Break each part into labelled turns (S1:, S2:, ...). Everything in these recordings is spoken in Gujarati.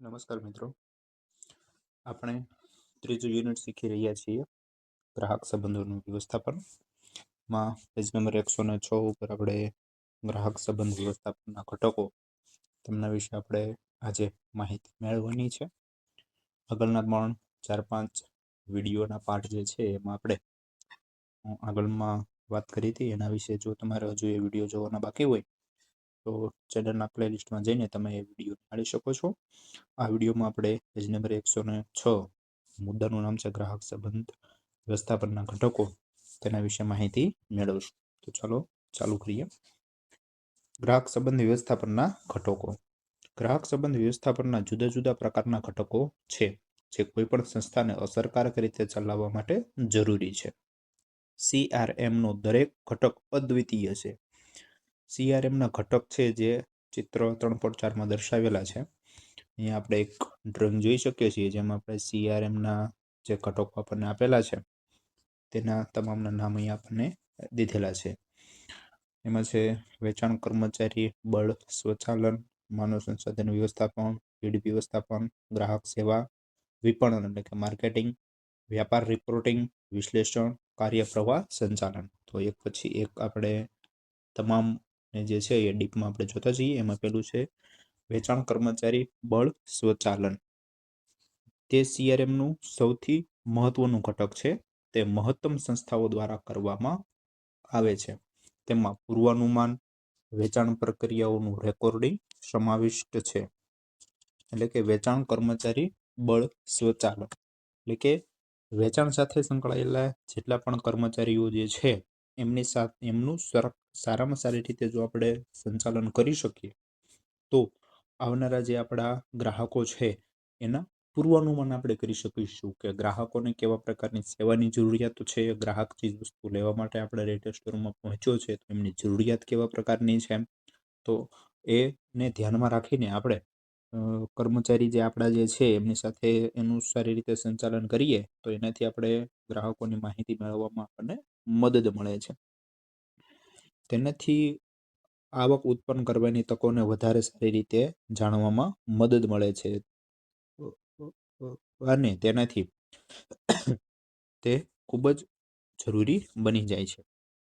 S1: નમસ્કાર મિત્રો. આપણે ત્રીજું યુનિટ શીખી રહ્યા છીએ, ગ્રાહક સંબંધોનું વ્યવસ્થાપન. માં પેજ નંબર એકસો ને છ ઉપર આપણે ગ્રાહક સંબંધ વ્યવસ્થાપનના ઘટકો તેમના વિશે આપણે આજે માહિતી મેળવવાની છે. આગળના પણ ચાર, પાંચ વિડીયોના પાઠ જે છે એમાં આપણે આગળમાં વાત કરી હતી. એના વિશે જો તમારે હજુ એ વીડિયો જોવાના બાકી હોય તો ચેનલના પ્લેલિસ્ટમાં જઈને તમે એ વીડિયો નિહાળી શકો છો. આ વિડીયોમાં આપણે પેજ નંબર એકસો ને છ મુદ્દાનું નામ છે ગ્રાહક સંબંધ વ્યવસ્થાપનના ઘટકો. તેના વિશે માહિતી મેળવશું. તો ચાલો, ચાલુ કરીએ. ગ્રાહક સંબંધ વ્યવસ્થાપનના ઘટકો. ગ્રાહક સંબંધ વ્યવસ્થાપનના જુદા જુદા પ્રકારના ઘટકો છે, જે કોઈપણ સંસ્થાને અસરકારક રીતે ચલાવવા માટે જરૂરી છે. સીઆરએમનો દરેક ઘટક અદ્વિતીય છે. સીઆરએમના ઘટક છે જે ચિત્ર ત્રણ પોઈન્ટ ચારમાં દર્શાવેલા છે. અહીંયા આપણે એક ડ્રોઈંગ જોઈ શકીએ છીએ જેમાં આપણે સીઆરએમના જે ઘટકો આપણને આપેલા છે, તેના તમામના નામ અહીંયા આપણને દીધેલા છે. એમાં છે વેચાણ કર્મચારી, બળ, સ્વચાલન, માનવ સંસાધન વ્યવસ્થાપન ભીડ વ્યવસ્થાપન, ગ્રાહક સેવા, વિપણન એટલે કે માર્કેટિંગ, વ્યાપાર રિપોર્ટિંગ વિશ્લેષણ કાર્ય પ્રવાહ સંચાલન. તો એક પછી એક આપણે તમામ જે છે એ ડીપમાં આપણે જોતા જઈએ, એમાં પેલું છે વેચાણ કર્મચારી બળ સ્વચાલન. તે સીઆરએમનું સૌથી મહત્વનું ઘટક છે. તે મહત્તમ સંસ્થાઓ દ્વારા કરવામાં આવે છે. તેમાં પૂર્વાનુમાન, વેચાણ પ્રક્રિયાઓનું રેકોર્ડિંગ સમાવિષ્ટ છે. એટલે કે વેચાણ કર્મચારી બળ સ્વચાલન. એટલે કે વેચાણ સાથે સંકળાયેલા જેટલા પણ કર્મચારીઓ જે છે એમની સાથે એમનું સારામાં સારી રીતે જો આપણે સંચાલન કરી શકીએ, તો આવનારા જે આપણા ગ્રાહકો છે, એના પૂર્વાનુમાન આપણે કરી શકીશું કે ગ્રાહકોને કેવા પ્રકારની સેવાની જરૂરિયાતો છે, ગ્રાહક ચીજ વસ્તુ લેવા માટે આપણે રેટેલ સ્ટોરમાં પહોંચ્યો છે, તો એમની જરૂરિયાત કેવા પ્રકારની છે તો એને ધ્યાનમાં રાખીને આપણે કર્મચારી જે આપણા જે છે, એમની સાથે એનું સારી રીતે સંચાલન કરીએ, તો એનાથી આપણે ગ્રાહકોની માહિતી મેળવવામાં આપણને મદદ મળે છે. તેનાથી આવક ઉત્પન્ન કરવાની તકોને વધારે સારી રીતે જાણવામાં મદદ મળે છે. અને તેનાથી તે ખૂબ જ જરૂરી બની જાય છે.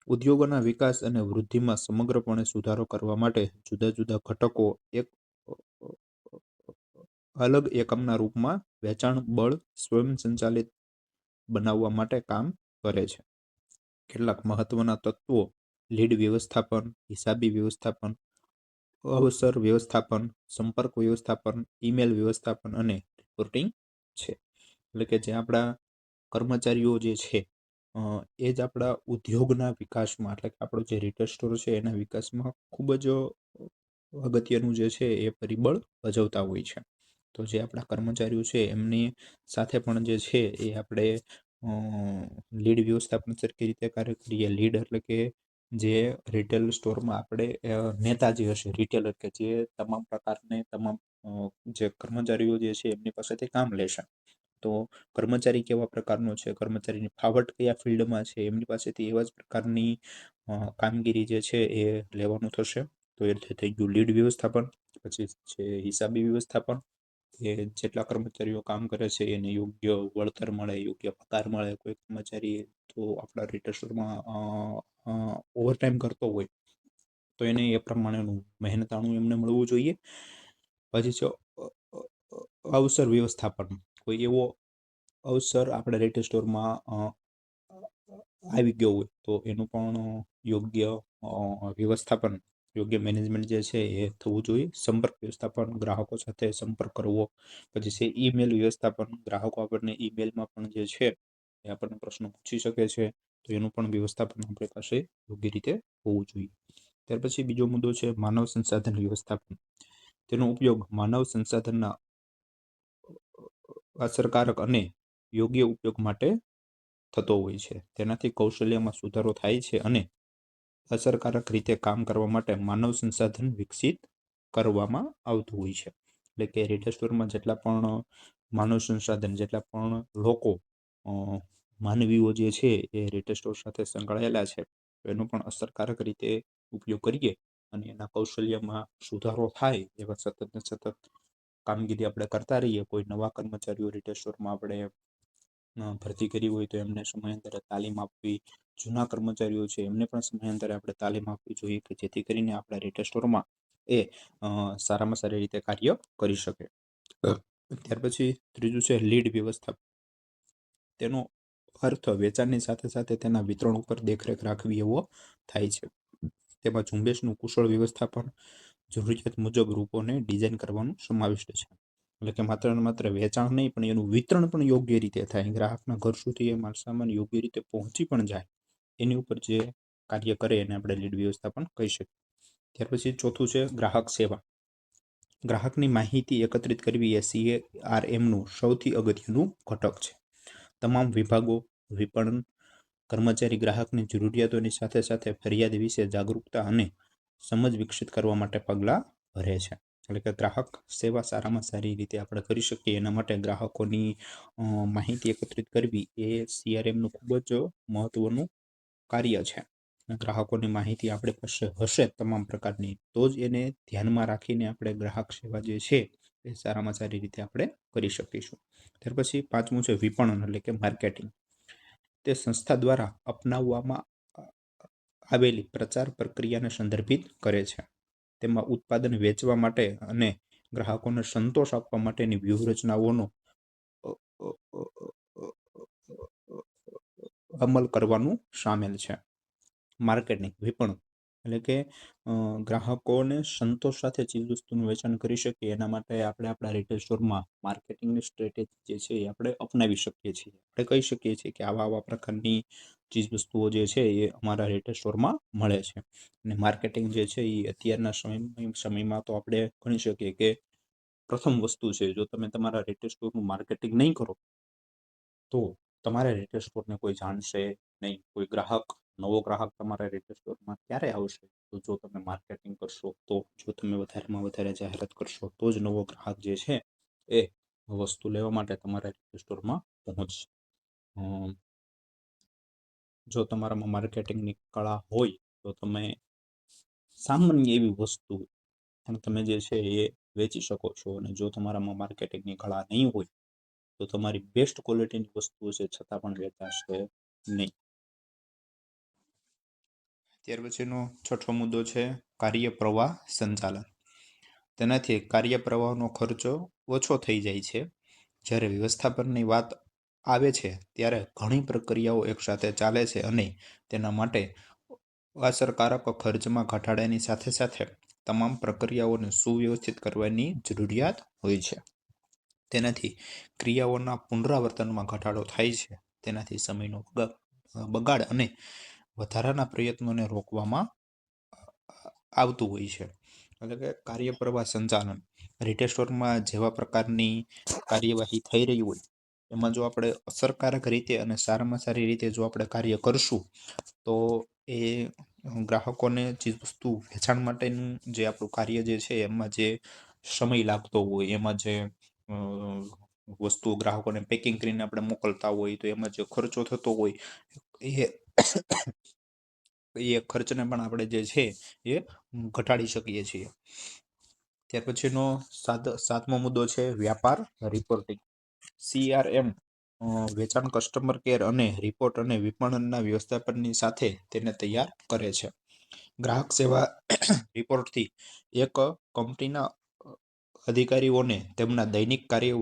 S1: ઉદ્યોગોના વિકાસ અને વૃદ્ધિમાં સમગ્રપણે સુધારો કરવા માટે જુદા જુદા ઘટકો એક અલગ એકમના રૂપમાં વેચાણ બળ સ્વયં સંચાલિત બનાવવા માટે કામ કરે છે. કેટલાક મહત્વના તત્વો, લીડ વ્યવસ્થાપન, હિસાબી વ્યવસ્થાપન, અવસર વ્યવસ્થાપન, સંપર્ક વ્યવસ્થાપન, ઈમેલ વ્યવસ્થાપન અને રિપોર્ટિંગ છે. એટલે કે જે આપણા કર્મચારીઓ જે છે એ જ આપણા ઉદ્યોગના વિકાસમાં, એટલે કે આપણો જે રિટેલ સ્ટોર છે, એના વિકાસમાં ખૂબ જ અગત્યનું જે છે, એ પરિબળ ભજવતા હોય છે. તો જે આપણા કર્મચારીઓ છે, એમની સાથે પણ જે છે, એ આપણે લીડ વ્યવસ્થાપન સરખી રીતે કાર્ય કરીએ? લીડ એટલે કે જે રિટેલ સ્ટોરમાં આપણે નેતા જે હશે રિટેલર કે જે તમામ પ્રકારને તમામ જે કર્મચારીઓ જે છે એમની પાસેથી કામ લેશે. તો કર્મચારી કેવા પ્રકારનો છે? કર્મચારીની ફાવટ કયા ફિલ્ડમાં છે? એમની પાસેથી એવા જ પ્રકારની કામગીરી જે છે એ લેવાનું થશે. તો એ થઈ ગયું. લીડ વ્યવસ્થાપન, પછી છે, હિસાબી વ્યવસ્થાપન એ જેટલા કર્મચારીઓ કામ કરે છે એને યોગ્ય વળતર મળે, યોગ્ય પગાર મળે, કોઈ કર્મચારી તો આપણા રિટેલ સ્ટોરમાં ઓવરટાઈમ કરતો હોય, તો એને એ પ્રમાણેનું મહેનતાણું એમને મળવું જોઈએ. પછી છે અવસર વ્યવસ્થાપન, કોઈ એવો અવસર આપણે રિટેલ સ્ટોરમાં આવી ગયો હોય તો એનું પણ યોગ્ય વ્યવસ્થાપન યોગ્ય મેનેજમેન્ટ જે છે એ થવું જોઈએ. સંપર્ક વ્યવસ્થાપન ગ્રાહકો સાથે સંપર્ક કરવો, પછી છે ઈમેલ વ્યવસ્થાપન. ગ્રાહકો આપણને ઈમેલમાં પણ જે છે એ આપણને પ્રશ્નો પૂછી શકે છે, તો એનું પણ વ્યવસ્થાપન આપણી પાસે યોગ્ય રીતે હોવું જોઈએ. ત્યાર પછી બીજો મુદ્દો છે માનવ સંસાધન વ્યવસ્થાપન. તેનો ઉપયોગ માનવ સંસાધનના અસરકારક અને યોગ્ય ઉપયોગ માટે થતો હોય છે. તેનાથી કૌશલ્યમાં સુધારો થાય છે અને અસરકારક રીતે કામ કરવા માટે માનવ સંસાધન વિકસિત કરવામાં આવતું હોય છે. એટલે કે રિટેલ સ્ટોરમાં જેટલા પણ માનવ સંસાધન, જેટલા પણ લોકો માનવીઓ જે છે એ રિટેલ સ્ટોર સાથે સંકળાયેલા છે એનો પણ અસરકારક રીતે ઉપયોગ કરીએ અને એના કૌશલ્યમાં સુધારો થાય એવા સતત ને સતત કામગીરી આપણે કરતા રહીએ. કોઈ નવા કર્મચારીઓ રિટેલ સ્ટોરમાં આપણે ભરતી કરી હોય તો એમને સમયાંતરે તાલીમ આપવી, જૂના કર્મચારીઓ છે એમને પણ સમયાંતરે આપણે તાલીમ આપવી જોઈએ કે જેથી કરીને આપણા રિટેલ એ સારામાં સારી રીતે કાર્ય કરી શકે. ત્યાર પછી ત્રીજું છે લીડ વ્યવસ્થા તેનો અર્થ વેચાણની સાથે સાથે તેના વિતરણ ઉપર દેખરેખ રાખવી એવો થાય છે. તેમાં ઝુંબેશનું કુશળ વ્યવસ્થાપન, જરૂરિયાત મુજબ રૂપોને ડિઝાઇન કરવાનું સમાવિષ્ટ છે. એટલે કે માત્ર ને માત્ર વેચાણ નહીં, પણ એનું વિતરણ પણ યોગ્ય રીતે થાય. ગ્રાહકના ઘર સુધી એ માલસામાન યોગ્ય રીતે પહોંચી પણ જાય. એની ઉપર જે કાર્ય કરે એને આપણે લીડ વ્યવસ્થાપન કહી શકીએ. ત્યાર પછી ચોથું છે ગ્રાહક સેવા. ગ્રાહકની માહિતી એકત્રિત કરવી એ સીએ આર એમનું સૌથી અગત્યનું ઘટક છે. તમામ વિભાગો, વિપણન કર્મચારી ગ્રાહકની જરૂરિયાતોની સાથે સાથે ફરિયાદ વિશે જાગરૂકતા અને સમજ વિકસિત કરવા માટે પગલાં ભરે છે. એટલે કે ગ્રાહક સેવા સારામાં સારી રીતે આપણે કરી શકીએ. એના માટે ગ્રાહકોની માહિતી એકત્રિત કરવી એ સીઆરએમનું ખૂબ જ મહત્વનું કાર્ય છે. ગ્રાહકોની માહિતી આપણે પાસે હશે તમામ પ્રકારની, તો જ એને ધ્યાનમાં રાખીને આપણે ગ્રાહક સેવા જે છે એ સારામાં સારી રીતે આપણે કરી શકીશું. ત્યાર પછી પાંચમું છે વિપણન એટલે કે માર્કેટિંગ. તે સંસ્થા દ્વારા અપનાવવામાં આવેલી પ્રચાર પ્રક્રિયાને સંદર્ભિત કરે છે. તેમાં ઉત્પાદન વેચવા માટે અને ગ્રાહકોને સંતોષ આપવા માટેની વ્યૂહરચનાઓનો અમલ કરવાનું સામેલ છે માર્કેટિંગ વિપણન એટલે કે ગ્રાહકોને સંતોષ સાથે ચીજવસ્તુનું વેચાણ કરી શકીએ એના માટે આપણે આપણા રિટેલ સ્ટોરમાં માર્કેટિંગની સ્ટ્રેટેજી જે છે એ આપણે અપનાવી શકીએ છીએ આપણે કહી શકીએ છીએ કે આવા આવા પ્રકારની ચીજવસ્તુઓ જે છે એ અમારા રિટેલ સ્ટોરમાં મળે છે. અને માર્કેટિંગ જે છે એ અત્યારના સમય, સમયમાં તો આપણે ગણી શકીએ કે પ્રથમ વસ્તુ છે, જો તમે તમારા રિટેલ સ્ટોરનું માર્કેટિંગ નહીં કરો, તો તમારા રિટેલ સ્ટોરને કોઈ જાણશે નહીં. કોઈ ગ્રાહક, નવો ગ્રાહક તમારા રિટેલ સ્ટોરમાં ક્યારે આવશે? તો જો તમે માર્કેટિંગ કરશો, તો જો તમે વધારેમાં વધારે જાહેરાત કરશો, તો જ નવો ગ્રાહક જે છે એ વસ્તુ લેવા માટે તમારા રિટેલ સ્ટોરમાં પહોંચશે. જો તમારામાં માર્કેટિંગની કળા હોય, તો તમે સામાન્ય એવી વસ્તુ તમે જે છે એ વેચી શકો છો અને જો તમારામાં માર્કેટિંગની કળા નહીં હોય, તો તમારી બેસ્ટ ક્વોલિટીની વસ્તુઓ છે છતાં પણ વેચાશે નહીં. ત્યાર પછીનો છઠ્ઠો મુદ્દો છે કાર્ય પ્રવાહ સંચાલન. તેનાથી કાર્ય પ્રવાહનો ખર્ચો ઓછો થઈ જાય છે. જ્યારે વ્યવસ્થાપનની વાત આવે છે, ત્યારે ઘણી પ્રક્રિયાઓ એકસાથે ચાલે છે અને તેના માટે અસરકારક ખર્ચમાં ઘટાડાની સાથે સાથે તમામ પ્રક્રિયાઓને સુવ્યવસ્થિત કરવાની જરૂરિયાત હોય છે. તેનાથી ક્રિયાઓના પુનરાવર્તનમાં ઘટાડો થાય છે. તેનાથી સમયનો બગાડ અને વધારાના પ્રયત્નોને રોકવામાં આવતું હોય છે. એટલે કે કાર્યપ્રવાહ સંચાલન રિટેલ સ્ટોરમાં જેવા પ્રકારની કાર્યવાહી થઈ રહી હોય એમાં જો આપણે અસરકારક રીતે અને સારામાં સારી રીતે જો આપણે કાર્ય કરશું, તો એ ગ્રાહકોને ચીજવસ્તુ વેચાણ માટેનું જે આપણું કાર્ય જે છે, એમાં જે સમય લાગતો હોય, એમાં જે વસ્તુ ગ્રાહકોને પેકિંગ કરીને આપણે મોકલતા હોય, તો એમાં જે ખર્ચો થતો હોય, એ એ ખર્ચને પણ આપણે જે છે, એ ઘટાડી શકીએ છીએ. ત્યાર પછીનો સાત સાતમો મુદ્દો છે વ્યાપાર રિપોર્ટિંગ સીઆરએમ વેચાણ, કસ્ટમર કેર અને રિપોર્ટ અને વિપણનના વ્યવસ્થાપનની સાથે તેને તૈયાર કરે છે. ગ્રાહક સેવા રિપોર્ટથી એક કંપનીના અધિકારીઓને તેમના દૈનિક કાર્ય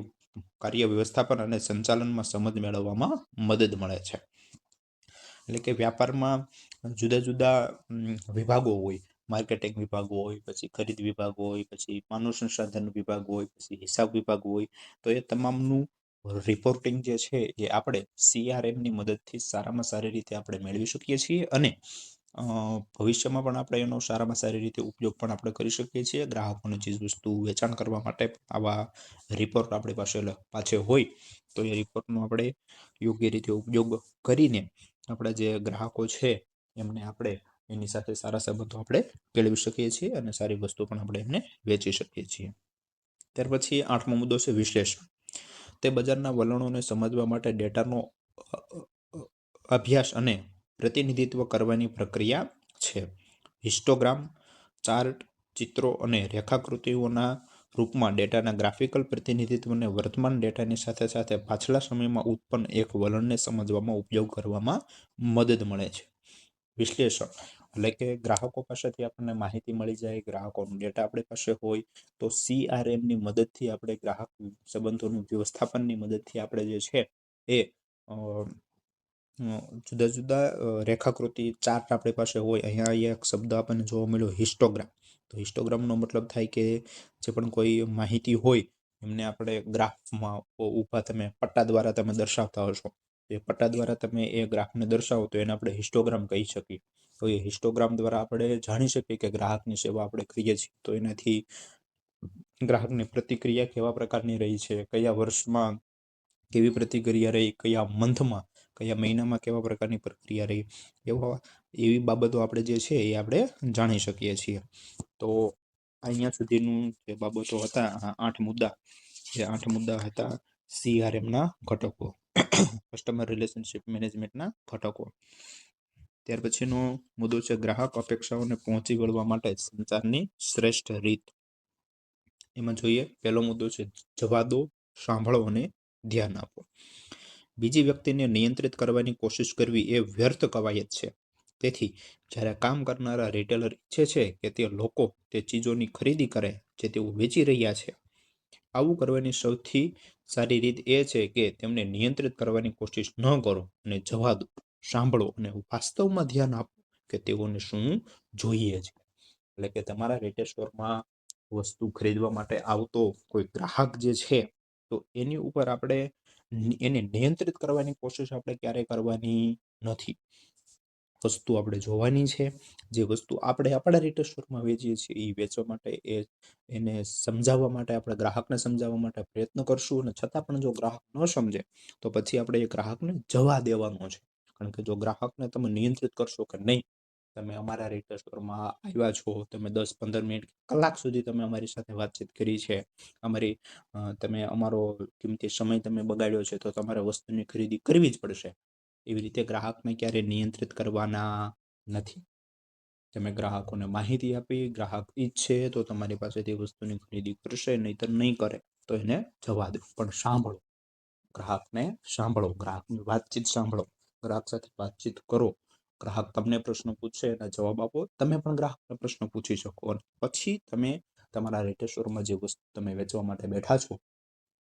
S1: કાર્ય વ્યવસ્થાપન અને સંચાલનમાં સમજ મેળવવામાં મદદ મળે છે. એટલે કે વ્યાપારમાં જુદા જુદા વિભાગો હોય. માર્કેટિંગ વિભાગ હોય, પછી ખરીદ વિભાગ હોય, પછી માનવ સંસાધન વિભાગ હોય, પછી હિસાબ વિભાગ હોય. તો એ તમામનું રિપોર્ટિંગ જે છે એ આપણે સીઆરએમની મદદથી સારામાં સારી રીતે આપણે મેળવી શકીએ છીએ અને ભવિષ્યમાં પણ આપણે એનો સારામાં સારી રીતે ઉપયોગ પણ આપણે કરી શકીએ છીએ. ગ્રાહકોને ચીજ વસ્તુ વેચાણ કરવા માટે આવા રિપોર્ટ આપણી પાસે પાછે હોય તો એ રિપોર્ટનો આપણે યોગ્ય રીતે ઉપયોગ કરીને આપણા જે ગ્રાહકો છે એમને આપણે એની સાથે સારા સંબંધો આપણે કેળવી શકીએ છીએ અને સારી વસ્તુ પણ આપણે એમને વેચી શકીએ છીએ. ત્યાર પછી આઠમો મુદ્દો છે વિશ્લેષણ. તે બજારના વલણોને સમજવા માટે ડેટાનો અભ્યાસ અને પ્રતિનિધિત્વ કરવાની પ્રક્રિયા છે. હિસ્ટોગ્રામ, ચાર્ટ, ચિત્રો અને રેખાકૃતિઓના રૂપમાં ડેટાના ગ્રાફિકલ પ્રતિનિધિત્વને વર્તમાન ડેટાની સાથે સાથે પાછલા સમયમાં ઉત્પન્ન એક વલણને સમજવામાં ઉપયોગ કરવામાં મદદ મળે છે. વિશ્લેષણ. એટલે કે ગ્રાહકો પાસેથી આપણને માહિતી મળી જાય, ગ્રાહકોનો ડેટા આપણી પાસે હોય, તો સીઆરએમની મદદથી આપણે ગ્રાહક સંબંધોનું વ્યવસ્થાપનની મદદથી આપણે જે છે એ જુદા જુદા રેખાકૃતિ ચાર્ટ આપણી પાસે હોય. અહીંયા અહીંયા એક શબ્દ આપણને જોવા મળ્યો હિસ્ટોગ્રામ તો હિસ્ટોગ્રામનો મતલબ થાય કે જે પણ કોઈ માહિતી હોય, એમને આપણે ગ્રાફમાં ઊભા તમે પટ્ટા દ્વારા તમે દર્શાવતા હશો. એ પટ્ટા દ્વારા તમે એ ગ્રાફને દર્શાવો, તો એને આપણે હિસ્ટોગ્રામ કહી શકીએ. તો એ હિસ્ટોગ્રામ દ્વારા આપણે જાણી શકીએ કે ગ્રાહકની સેવા આપણે કરીએ છીએ. તો એનાથી ગ્રાહકની પ્રતિક્રિયા કેવા પ્રકારની રહી છે, કયા વર્ષમાં કેવી પ્રતિક્રિયા રહી, કયા મંથમાં કયા મહિનામાં કેવા પ્રકારની પ્રક્રિયા રહી, એવા એવી બાબતો આપણે જે છે એ આપણે જાણી શકીએ છીએ. તો અહીંયા સુધીનું જે બાબતો હતા આઠ મુદ્દા, જે આઠ મુદ્દા હતા સીઆરએમના ઘટકો કસ્ટમર રિલેશનશિપ મેનેજમેન્ટના ઘટકો. ત્યાર પછીનો મુદ્દો છે ગ્રાહક અપેક્ષાઓને પહોંચી વળવા માટે સંચારની શ્રેષ્ઠ રીત. એમાં જોઈએ, પહેલો મુદ્દો છે જવા દો સાંભળો અને ધ્યાન આપો. બીજી વ્યક્તિને નિયંત્રિત કરવાની કોશિશ કરવી એ વ્યર્થ કવાયત છે. તેથી, જ્યારે કામ કરનારા રિટેલર ઈચ્છે છે કે તે લોકો તે ચીજોની ખરીદી કરે જે તેઓ વેચી રહ્યા છે. આવું કરવાની સૌથી સારી રીત એ છે કે તેમને નિયંત્રિત કરવાની કોશિશ ન કરો અને જવા દો સાંભળો અને વાસ્તવમાં ધ્યાન આપો કે તેઓને શું જોઈએ છે. એટલે કે તમારા રિટેલ સ્ટોરમાં વસ્તુ ખરીદવા માટે આવતો કોઈ ગ્રાહક જે છે, તો એની ઉપર આપણે એને નિયંત્રિત કરવાની કોશિશ આપણે ક્યારેય કરવાની નથી. વસ્તુ આપણે જોવાની છે, જે વસ્તુ આપણે આપણા રિટેલ સ્ટોરમાં વેચીએ છીએ એ વેચવા માટે એ એને સમજાવવા માટે, આપણે ગ્રાહકને સમજાવવા માટે પ્રયત્ન કરશું અને છતાં પણ જો ગ્રાહક ન સમજે, તો પછી આપણે એ ગ્રાહકને જવા દેવાનો છે. કારણ કે જો ગ્રાહકને તમે નિયંત્રિત કરશો કે નહીં, તમે અમારા રિટેલ સ્ટોરમાં આવ્યા છો, તમે દસ પંદર મિનિટ કલાક સુધી તમે અમારી સાથે વાતચીત કરી છે, અમારી તમે અમારો કિંમતી સમય તમે બગાડ્યો છે, તો તમારે વસ્તુની ખરીદી કરવી જ પડશે. એવી રીતે ગ્રાહકને ક્યારે નિયંત્રિત કરવાના નથી. તમે ગ્રાહકોને માહિતી આપી, ગ્રાહક ઈચ્છે તો તમારી પાસેથી વસ્તુની ખરીદી કરશે, નહીતર નહીં કરે, તો એને જવા દો. પણ સાંભળો. ગ્રાહકને સાંભળો, ગ્રાહકની વાતચીત સાંભળો. ગ્રાહક સાથે વાતચીત કરો. ગ્રાહક તમને પ્રશ્ન પૂછશે એના જવાબ આપો. તમે પણ ગ્રાહકને પ્રશ્ન પૂછી શકો અને પછી તમે તમારા રિટેલ સ્ટોરમાં જે વસ્તુ તમે વેચવા માટે બેઠા છો,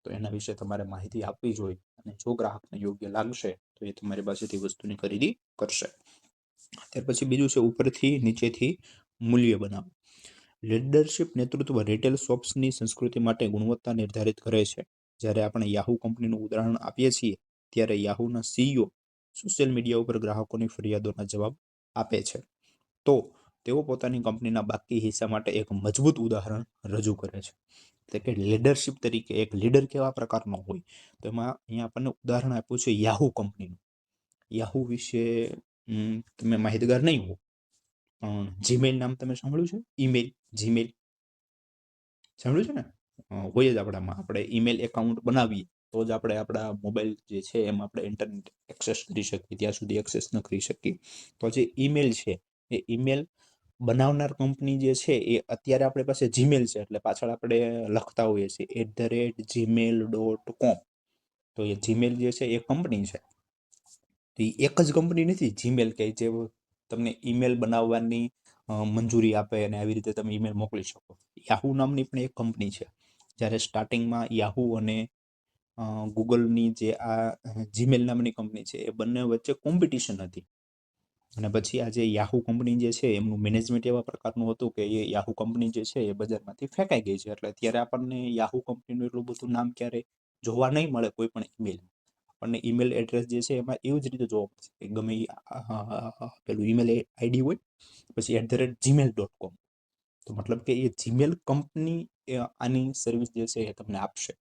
S1: તો એના વિશે તમારે માહિતી આપવી જોઈએ અને જો ગ્રાહકને યોગ્ય લાગશે, તો એ તમારી પાસેથી વસ્તુની ખરીદી કરશે. ત્યાર પછી બીજું છે, ઉપરથી નીચેથી મૂલ્ય બનાવો. લીડરશિપ નેતૃત્વ રિટેલ શોપ્સની સંસ્કૃતિ માટે ગુણવત્તા નિર્ધારિત કરે છે. જ્યારે આપણે યાહુ કંપનીનું ઉદાહરણ આપીએ છીએ, ત્યારે યાહુના સીઈઓ સોશિયલ મીડિયા ઉપર ગ્રાહકોની ફરિયાદોના જવાબ આપે છે. તો તેઓ પોતાની કંપનીના બાકી હિસ્સા માટે એક મજબૂત ઉદાહરણ રજૂ કરે છે. એટલે કે લીડરશિપ તરીકે એક લીડર કેવા પ્રકારનો હોય, તો એમાં અહીંયા આપણને ઉદાહરણ આપ્યું છે યાહુ કંપનીનું. યાહુ વિશે તમે માહિતગાર નહીં હો પણ જીમેલ નામ તમે સાંભળ્યું છે? ઈમેલ જીમેલ સાંભળ્યું છે ને? હોય જ આપણામાં. આપણે ઈમેલ એકાઉન્ટ બનાવીએ. તો જ આપણે આપણા મોબાઈલ જે છે એમાં આપણે ઇન્ટરનેટ એક્સેસ કરી શકીએ, ત્યાં સુધી એક્સેસ ન કરી શકીએ. તો જે ઈમેલ છે, એ ઈમેલ બનાવનાર કંપની જે છે, એ અત્યારે આપણી પાસે જીમેલ છે, એટલે પાછળ આપણે લખતા હોઈએ છીએ at the rate Gmail dot com તો એ જીમેલ જે છે, એ કંપની છે. તો એ એક જ કંપની નથી જીમેલ કે જે તમને ઈમેલ બનાવવાની મંજૂરી આપે અને આવી રીતે તમે ઈમેલ મોકલી શકો. યાહુ નામની પણ એક કંપની છે. જ્યારે સ્ટાર્ટિંગમાં યાહુ અને ગૂગલની જે આ જીમેલ નામની કંપની છે, એ બંને વચ્ચે કોમ્પિટિશન હતી. અને પછી આ જે યાહુ કંપની જે છે, એમનું મેનેજમેન્ટ એવા પ્રકારનું હતું કે એ યાહુ કંપની જે છે, એ બજારમાંથી ફેંકાઈ ગઈ છે. એટલે અત્યારે આપણને યાહુ કંપનીનું એટલું બધું નામ ક્યારે જોવા નહીં મળે કોઈ પણ ઈમેલ આપણને ઈમેલ એડ્રેસ જે છે, એમાં એવું જ રીતે જોવા મળશે કે ગમે પેલું ઈમેલ આઈડી હોય, પછી at the rate Gmail dot com તો મતલબ કે એ જીમેલ કંપની આની સર્વિસ જે છે, એ તમને આપશે.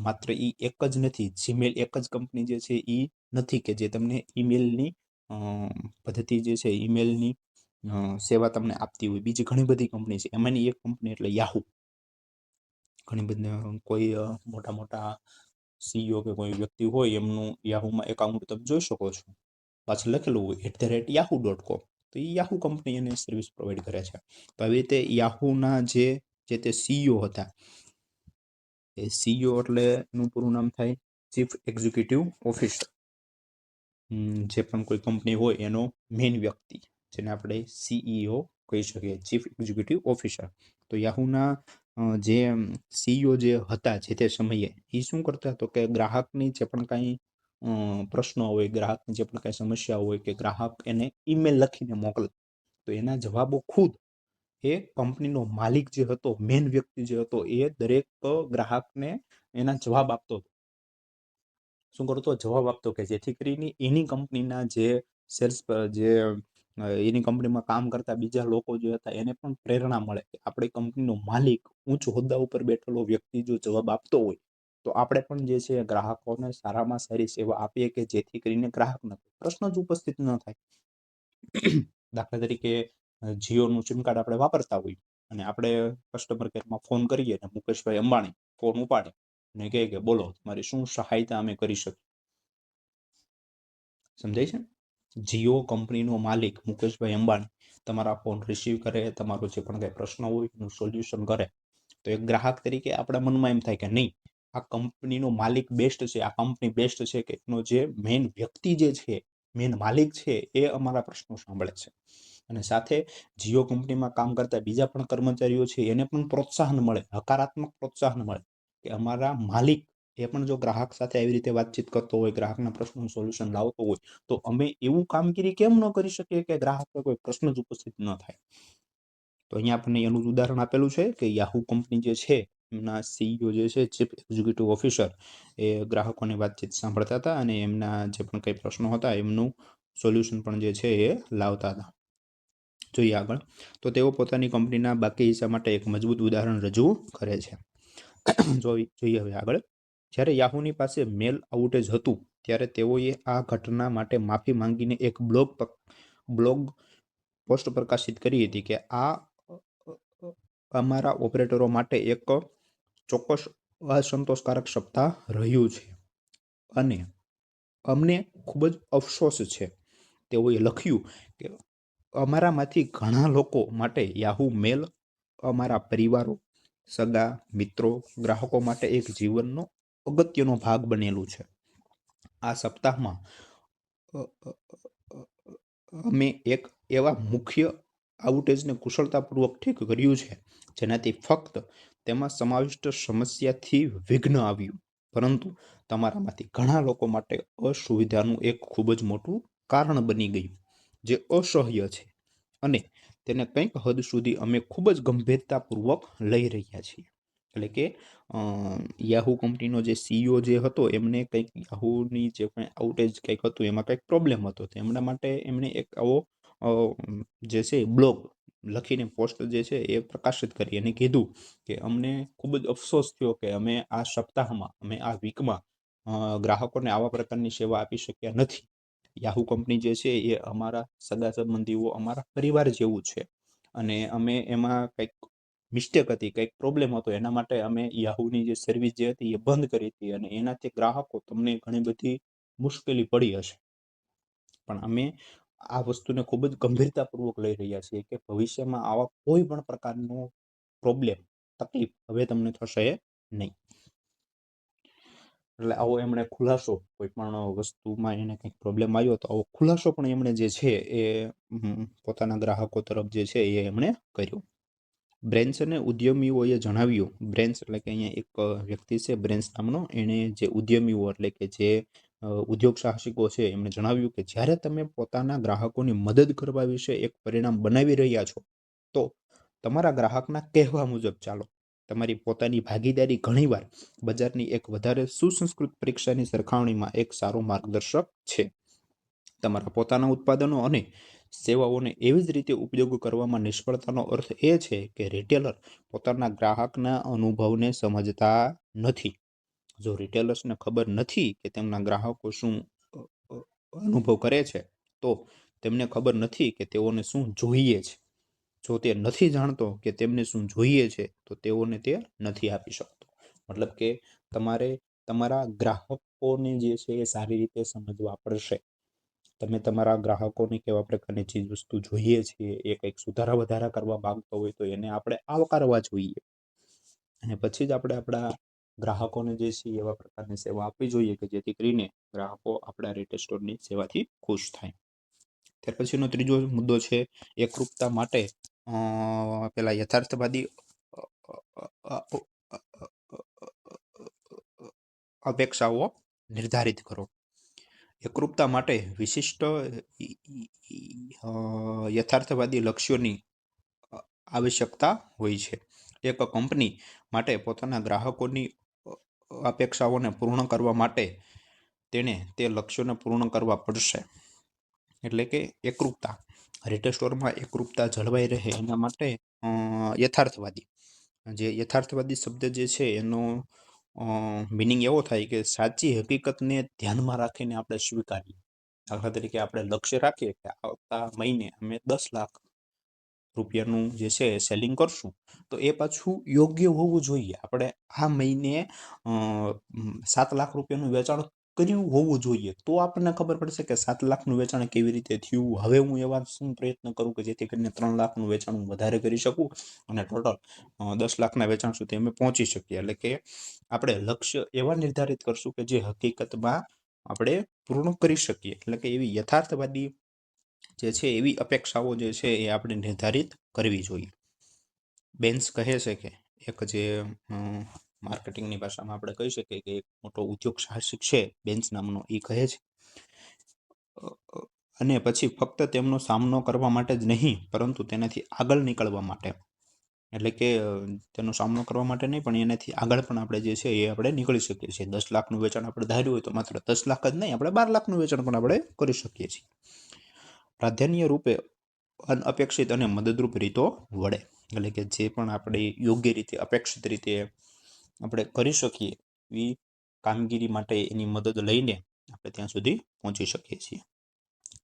S1: માત્ર એ એક જ નથી જીમેલ એક જ કંપની જે છે એ નથી કે જે તમને ઈમેલની પદ્ધતિ જે છે ઈમેલની સેવા તમને આપતી હોય. બીજી ઘણી બધી કંપની છે. એમાંની એક કંપની એટલે યાહુ ઘણી બધી કોઈ મોટા મોટા સીઈઓ કે કોઈ વ્યક્તિ હોય એમનું યાહુમાં એકાઉન્ટ તમે જોઈ શકો છો. પાછળ લખેલું હોય at the rate Yahoo dot com તો એ યાહુ કંપની એને સર્વિસ પ્રોવાઈડ કરે છે. તો આવી રીતે યાહુના જે જે તે સીઈઓ હતા એ સીઈઓ એટલે એનું પૂરું નામ થાય ચીફ એક્ઝિક્યુટિવ ઓફિસર જે પણ કોઈ કંપની હોય એનો મેઇન વ્યક્તિ, જેને આપણે સીઈઓ કહી શકીએ ચીફ એક્ઝિક્યુટિવ ઓફિસર તો યાહુના જે સીઈઓ જે હતા જે તે સમયે, એ શું કરતા તો કે ગ્રાહકની જે પણ કાંઈ પ્રશ્નો હોય, ગ્રાહકની જે પણ કાંઈ સમસ્યા હોય કે ગ્રાહક એને ઈમેલ લખીને મોકલે. તો એના જવાબો ખુદ એ કંપનીનો માલિક જે હતો મેન વ્યક્તિ જે હતો, એ દરેક ગ્રાહકને એના જવાબ આપતો હતો. શું કરતો જવાબ આપતો કે જેથી કરીને એની કંપનીના જે સેલ્સ જે એની કંપનીમાં કામ કરતા બીજા લોકો જે હતા, એને પણ પ્રેરણા મળે કે આપણી કંપનીનો માલિક ઉચ્ચ હોદ્દા ઉપર બેઠેલો વ્યક્તિ જો જવાબ આપતો હોય, તો આપણે પણ જે છે ગ્રાહકોને સારામાં સારી સેવા આપીએ કે જેથી કરીને ગ્રાહકને પ્રશ્ન જ ઉપસ્થિત ન થાય. દાખલા તરીકે જીઓનું સિમ કાર્ડ આપણે વાપરતા હોઈએ અને આપણે કસ્ટમર કેરમાં ફોન કરીએ અને મુકેશભાઈ અંબાણી ફોન ઉપાડે અને કહે કે, બોલો, તમારી શું સહાયતા અમે કરી શકીએ? સમજાય છે જીઓ કંપનીનો માલિક મુકેશભાઈ અંબાણી તમારા ફોન રિસીવ કરે, તમારો જે પણ કંઈ પ્રશ્ન હોય એનું સોલ્યુશન કરે. તો એક ગ્રાહક તરીકે આપણા મનમાં એમ થાય કે, નહીં, આ કંપનીનો માલિક બેસ્ટ છે, આ કંપની બેસ્ટ છે કે એનો જે મેઇન વ્યક્તિ જે છે મેઇન માલિક છે એ અમારા પ્રશ્નો સાંભળે છે. અને સાથે જીઓ કંપનીમાં કામ કરતા બીજા પણ કર્મચારીઓ છે, એને પણ પ્રોત્સાહન મળે, હકારાત્મક પ્રોત્સાહન મળે કે અમારા માલિક એ પણ જો ગ્રાહક સાથે આવી રીતે વાતચીત કરતો હોય, ગ્રાહકના પ્રશ્નનું સોલ્યુશન લાવતો હોય, તો અમે એવું કામગીરી કેમ ન કરી શકીએ કે ગ્રાહકને કોઈ પ્રશ્ન જ ઉપસ્થિત ન થાય. તો અહીંયા આપણને એનું જ ઉદાહરણ આપેલું છે કે યાહુ કંપની જે છે, એમના સીઈઓ જે છે, ચીફ એક્ઝિક્યુટિવ ઓફિસર, એ ગ્રાહકોની વાતચીત સાંભળતા હતા અને એમના જે પણ કંઈ પ્રશ્નો હતા, એમનું સોલ્યુશન પણ જે છે એ લાવતા હતા. જોઈએ આગળ. તો તેઓ પોતાની કંપનીના બાકી હિસ્સા માટે એક મજબૂત ઉદાહરણ રજૂ કરે છે. જોઈ, જોઈએ હવે આગળ. જ્યારે યાહુની પાસે મેલ આઉટેજ હતું, ત્યારે તેઓએ આ ઘટના માટે માફી માંગીને એક બ્લોગ બ્લોગ પોસ્ટ પ્રકાશિત કરી હતી કે આ, અમારા ઓપરેટરો માટે એક ચોક્કસ અસંતોષકારક સપ્તાહ રહ્યું છે. અને અમને ખૂબ જ અફસોસ છે. તેઓએ લખ્યું કે અમારામાંથી ઘણા લોકો માટે યાહુ મેલ અમારા પરિવારો, સગા, મિત્રો, ગ્રાહકો માટે એક જીવનનો અગત્યનો ભાગ બનેલું છે. આ સપ્તાહમાં અમે એક એવા મુખ્ય આઉટેજને કુશળતાપૂર્વક ઠીક કર્યું છે, જેનાથી ફક્ત તેમાં સમાવિષ્ટ સમસ્યાથી વિઘ્ન આવ્યું. પરંતુ તમારામાંથી ઘણા લોકો માટે અસુવિધાનું એક ખૂબ જ મોટું કારણ બની ગયું. જે અસહ્ય છે. અને તેને કંઈક હદ સુધી અમે ખૂબ જ ગંભીરતાપૂર્વક લઈ રહ્યા છીએ. એટલે કે યાહુ કંપનીનો જે સીઈઓ જે હતો, એમને કંઈક યાહુની જે કંઈ આઉટેજ કંઈક હતું, એમાં કંઈક પ્રોબ્લેમ હતો. તો એમના માટે એમણે એક આવો જે છે બ્લોગ લખીને પોસ્ટ જે છે એ પ્રકાશિત કરી અને કીધું કે અમને ખૂબ જ અફસોસ થયો કે અમે આ સપ્તાહમાં, અમે આ વીકમાં ગ્રાહકોને આવા પ્રકારની સેવા આપી શક્યા નથી. યાહુ કંપની જે છે એ અમારા સગા સંબંધીઓ, અમારા પરિવાર જેવું છે. અને અમે એમાં કંઈક મિસ્ટેક હતી, કંઈક પ્રોબ્લેમ હતો. એના માટે અમે યાહુની જે સર્વિસ જે હતી એ બંધ કરી હતી અને એનાથી ગ્રાહકો તમને ઘણી બધી મુશ્કેલી પડી હશે. પણ અમે આ વસ્તુને ખૂબ જ ગંભીરતાપૂર્વક લઈ રહ્યા છીએ કે ભવિષ્યમાં આવા કોઈ પણ પ્રકારનો પ્રોબ્લેમ તકલીફ હવે તમને થશે નહીં. એટલે આવો એમણે ખુલાસો કોઈ પણ વસ્તુમાં એને કંઈક પ્રોબ્લેમ આવ્યો તો આવો ખુલાસો પણ એમણે જે છે એ પોતાના ગ્રાહકો તરફ જે છે એ એમણે કર્યો. બ્રેન્સ અને ઉદ્યમીઓએ જણાવ્યું બ્રેન્સ એટલે કે અહીંયા એક વ્યક્તિ છે બ્રેન્સ નામનો, એણે જે ઉદ્યમીઓ એટલે કે જે ઉદ્યોગ સાહસિકો છે એમણે જણાવ્યું કે જ્યારે તમે પોતાના ગ્રાહકોની મદદ કરવા વિશે એક પરિણામ બનાવી રહ્યા છો, તો તમારા ગ્રાહકના કહેવા મુજબ ચાલો તમારી પોતાની ભાગીદારી ઘણીવાર બજારની એક વધારે સુસંસ્કૃત પરીક્ષાની સરખામણીમાં એક સારો માર્ગદર્શક છે. તમારા પોતાના ઉત્પાદનો અને સેવાઓને એવી જ રીતે ઉપયોગ કરવામાં નિષ્ફળતાનો અર્થ એ છે કે રિટેલર પોતાના ગ્રાહકના અનુભવને સમજતા નથી. જો રિટેલર્સને ખબર નથી કે તેમના ગ્રાહકો શું અનુભવ કરે છે, તો તેમને ખબર નથી કે તેઓને શું જોઈએ છે. જો તે નથી જાણતો કે તેમને શું જોઈએ છે, તો તેઓને તે નથી આપી શકતો. મતલબ કે તમારે તમારા ગ્રાહકોને જે છે એ સારી રીતે સમજવા પડશે. તમે તમારા ગ્રાહકોને કેવા પ્રકારની ચીજ વસ્તુ જોઈએ છે, એ કંઈક સુધારા વધારા કરવા માંગતો હોય તો એને આપણે આવકારવા જોઈએ. અને પછી જ આપણે આપણા ગ્રાહકોને જે છે એવા પ્રકારની સેવા આપવી જોઈએ કે જેથી કરીને ગ્રાહકો આપણા રિટેલ સ્ટોરની સેવાથી ખુશ થાય. ત્યાર પછીનો ત્રીજો મુદ્દો છે, એકરૂપતા માટે પેલા યથાર્થવાદી અપેક્ષાઓ નિર્ધારિત કરો એકરૂપતા માટે વિશિષ્ટ યથાર્થવાદી લક્ષ્યોની આવશ્યકતા હોય છે એક કંપની માટે પોતાના ગ્રાહકોની અપેક્ષાઓને પૂર્ણ કરવા માટે તેણે તે લક્ષ્યોને પૂર્ણ કરવા પડશે એટલે કે એકરૂપતા રિટેલ સ્ટોરમાં એકરૂપતા જળવાઈ રહે એના માટે યથાર્થવાદી. જે યથાર્થવાદી શબ્દ જે છે એનો મિનિંગ એવો થાય કે સાચી હકીકતને ધ્યાનમાં રાખીને આપણે સ્વીકારીએ. દાખલા તરીકે આપણે લક્ષ્ય રાખીએ કે આવતા મહિને અમે દસ લાખ રૂપિયાનું જે છે સેલિંગ કરશું. તો એ પાછું યોગ્ય હોવું જોઈએ. આપણે આ મહિને સાત લાખ રૂપિયાનું વેચાણ કર્યું હોવું જોઈએ. તો આપણને ખબર પડશે કે સાત લાખનું વેચાણ કેવી રીતે થયું. હવે હું એવા શું પ્રયત્ન કરું કે જેથી કરીને ત્રણ લાખનું વેચાણ હું વધારે કરી શકું અને ટોટલ દસ લાખના વેચાણ સુધી અમે પહોંચી શકીએ. એટલે કે આપણે લક્ષ્ય એવા નિર્ધારિત કરશું કે જે હકીકતમાં આપણે પૂર્ણ કરી શકીએ. એટલે કે એવી યથાર્થવાદી જે છે, એવી અપેક્ષાઓ જે છે, એ આપણે નિર્ધારિત કરવી જોઈએ. બેન્સ કહે છે કે એક જે માર્કેટિંગની ભાષામાં આપણે કહી શકીએ કે એક મોટો ઉદ્યોગ સાહસિક છે બેન્સ નામનો એ કહે છે. અને પછી ફક્ત તેમનો સામનો કરવા માટે જ નહીં, પરંતુ તેનાથી આગળ નીકળવા માટે. એટલે કે તેનો સામનો કરવા માટે નહીં, પણ એનાથી આગળ પણ આપણે જે છે એ આપણે નીકળી શકીએ છીએ. દસ લાખનું વેચાણ આપણે ધાર્યું હોય તો માત્ર દસ લાખ જ નહીં, આપણે બાર લાખનું વેચાણ પણ આપણે કરી શકીએ છીએ. પ્રાધાન્ય રૂપે અનઅપેક્ષિત અને મદદરૂપ રીતો વળે. એટલે કે જે પણ આપણે યોગ્ય રીતે, અપેક્ષિત રીતે આપણે કરી શકીએ એવી કામગીરી માટે એની મદદ લઈને આપણે ત્યાં સુધી પહોંચી શકીએ છીએ.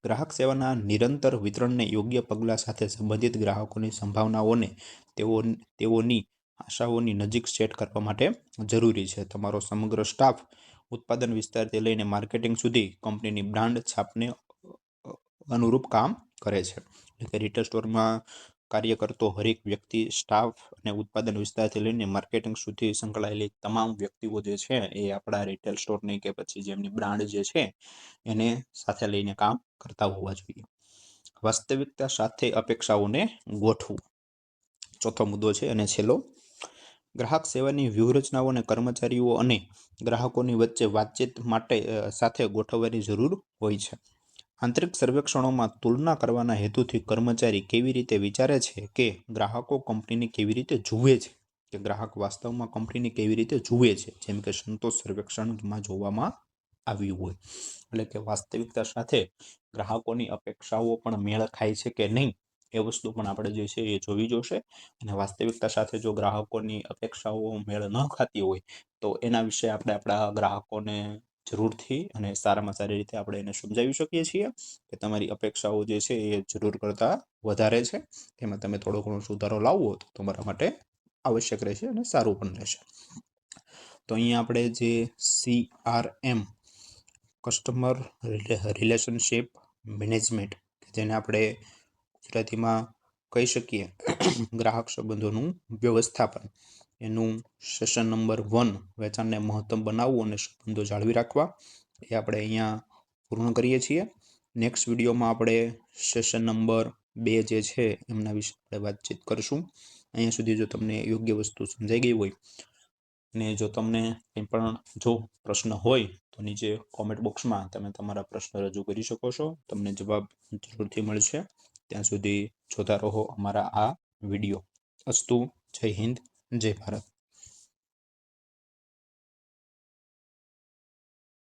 S1: ગ્રાહક સેવાના નિરંતર વિતરણને યોગ્ય પગલાં સાથે સંબંધિત ગ્રાહકોની સંભાવનાઓને તેઓ, તેઓની આશાઓની નજીક સેટ કરવા માટે જરૂરી છે. તમારો સમગ્ર સ્ટાફ ઉત્પાદન વિસ્તારથી લઈને માર્કેટિંગ સુધી કંપનીની બ્રાન્ડ છાપને અનુરૂપ કામ કરે છે. એટલે કે રિટેલ સ્ટોરમાં કાર્ય કરતો હરેક વ્યક્તિ સ્ટાફ અને ઉત્પાદન વિસ્તારથી લઈને માર્કેટિંગ સુધી સંકળાયેલી તમામ વ્યક્તિઓ જે છે એ આપણા રિટેલ સ્ટોરની કે પછી જેમની બ્રાન્ડ જે છે એને સાથે લઈને કામ કરતા હોવા જોઈએ. વાસ્તવિકતા સાથે અપેક્ષાઓને ગોઠવું. ચોથો મુદ્દો છે અને છેલ્લો. ગ્રાહક સેવાની વ્યૂહરચનાઓ અને કર્મચારીઓ અને ગ્રાહકોની વચ્ચે વાતચીત માટે સાથે ગોઠવવાની જરૂર હોય છે. આંતરિક સર્વેક્ષણોમાં તુલના કરવાના હેતુથી કર્મચારી કેવી રીતે વિચારે છે કે ગ્રાહકો કંપનીને કેવી રીતે જુએ છે? કે ગ્રાહક વાસ્તવમાં કંપનીને કેવી રીતે જુએ છે? જેમ કે સંતોષ સર્વેક્ષણમાં જોવામાં આવ્યું હોય. એટલે કે વાસ્તવિકતા સાથે ગ્રાહકોની અપેક્ષાઓ પણ મેળ ખાય છે કે નહીં? એ વસ્તુ પણ આપણે જે છે એ જોવી જોશે. અને વાસ્તવિકતા સાથે જો ગ્રાહકોની અપેક્ષાઓ મેળ ન ખાતી હોય, તો એના વિશે આપણે આપણા ગ્રાહકોને જરૂરથી અને સારામાં સારી રીતે આપણે એને સમજાવી શકીએ છીએ કે તમારી અપેક્ષાઓ જે છે એ જરૂર કરતાં વધારે છે. એમાં તમે થોડો ઘણો સુધારો લાવવો તો તમારા માટે આવશ્યક રહેશે અને સારું પણ રહેશે. તો અહીંયા આપણે જે C R M customer relationship management જેને આપણે ગુજરાતીમાં કહી શકીએ, ગ્રાહક સંબંધોનું વ્યવસ્થાપન. એનું સેશન નંબર વન વેચાણને મહત્તમ બનાવવું અને સંબંધો જાળવી રાખવા એ આપણે અહીંયા પૂર્ણ કરીએ છીએ. નેક્સ્ટ વિડીયોમાં આપણે સેશન નંબર બે જે છે એમના વિશે આપણે વાતચીત કરીશું. અહીંયા સુધી જો તમને યોગ્ય વસ્તુ સમજાઈ ગઈ હોય અને જો તમને કંઈ પણ જો પ્રશ્ન હોય તો નીચે કોમેન્ટ બોક્સમાં તમે તમારા પ્રશ્ન રજૂ કરી શકો છો. તમને જવાબ જરૂરથી મળશે. ત્યાં સુધી જોતા રહો અમારા આ વીડિયો અસ્તુ, જય હિન્દ. જય ભારત.